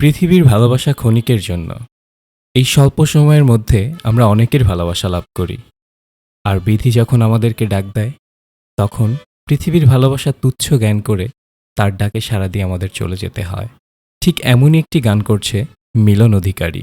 পৃথিবীর ভালোবাসা ক্ষণিকের জন্য। এই স্বল্প সময়ের মধ্যে আমরা অনেকের ভালোবাসা লাভ করি। আর বিধি যখন আমাদেরকে ডাক দেয়, তখন পৃথিবীর ভালোবাসা তুচ্ছ জ্ঞান করে তার ডাকে সাড়া দিয়ে আমাদের চলে যেতে হয়। ঠিক এমনই একটি গান করছে মিলন অধিকারী।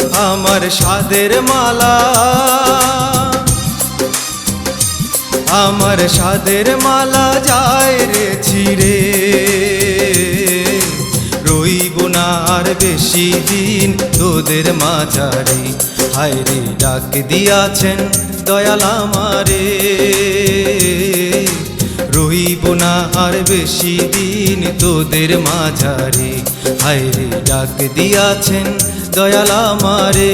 আমার সাদের মালা। আমার সাদের মালা যায় রে ছিড়ে। রইব না আর বেশি দিন তোদের মাঝারে। হায়রে ডাক দিয়াছেন দয়াল আমারে। রইব না আর বেশি দিন তোদের মাঝারে। হায়রে ডাক দিয়াছেন দয়াল আমারে।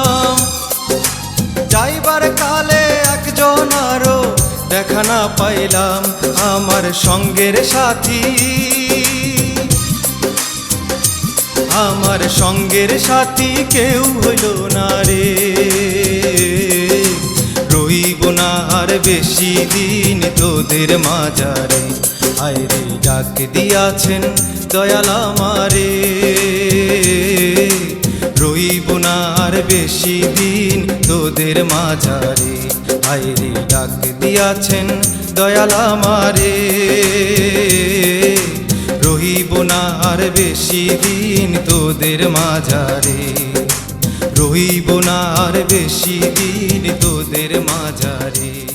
না পাইলাম আমার সঙ্গের সাথী। আমার সঙ্গের সাথী কেউ হইল না রে। রইব না আর বেশি দিন তোদের মাজারে আয়রে ডাক দিয়াছেন দয়াল আমারে। রইব না আর বেশি দিন তোদের মাঝারে। আইরে ডাক দিয়াছেন দয়াল আমারে। রহিব না আর বেশি দিন তোদের মাঝারে। রহিব না আর বেশি দিন তোদের মাঝারে।